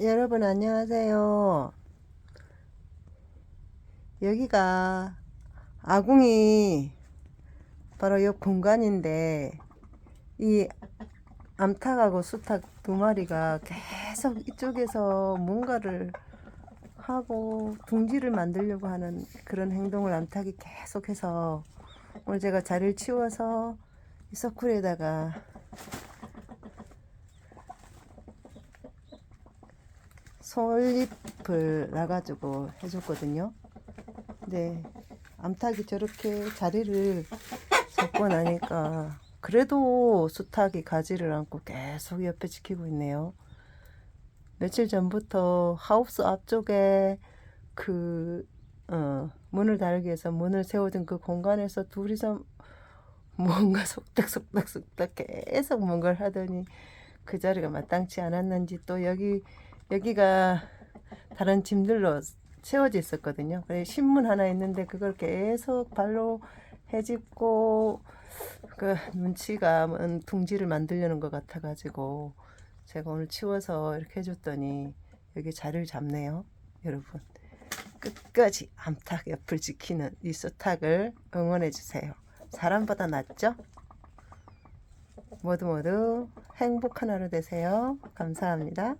여러분 안녕하세요. 여기가 아궁이 바로 옆 공간인데 이 암탉하고 수탉 두 마리가 계속 이쪽에서 뭔가를 하고 둥지를 만들려고 하는 그런 행동을 암탉이 계속해서 오늘 제가 자리를 치워서 이 서쿨에다가 솔잎을 놔가지고 해줬거든요. 근데 암탉이 저렇게 자리를 잡고 나니까 그래도 수탉이 가지를 않고 계속 옆에 지키고 있네요. 며칠 전부터 하우스 앞쪽에 그 어, 문을 달기 위해서 문을 세워둔 그 공간에서 둘이서 뭔가 속닥속닥 속닥 계속 뭔가를 하더니 그 자리가 마땅치 않았는지 또 여기 여기가 다른 짐들로 채워져 있었거든요. 그래 신문 하나 있는데 그걸 계속 발로 헤집고 그 눈치가 먼 둥지를 만들려는 것 같아가지고 제가 오늘 치워서 이렇게 해줬더니 여기 자리를 잡네요, 여러분. 끝까지 암탉 옆을 지키는 이 수탉을 응원해 주세요. 사람보다 낫죠? 모두 모두 행복한 하루 되세요. 감사합니다.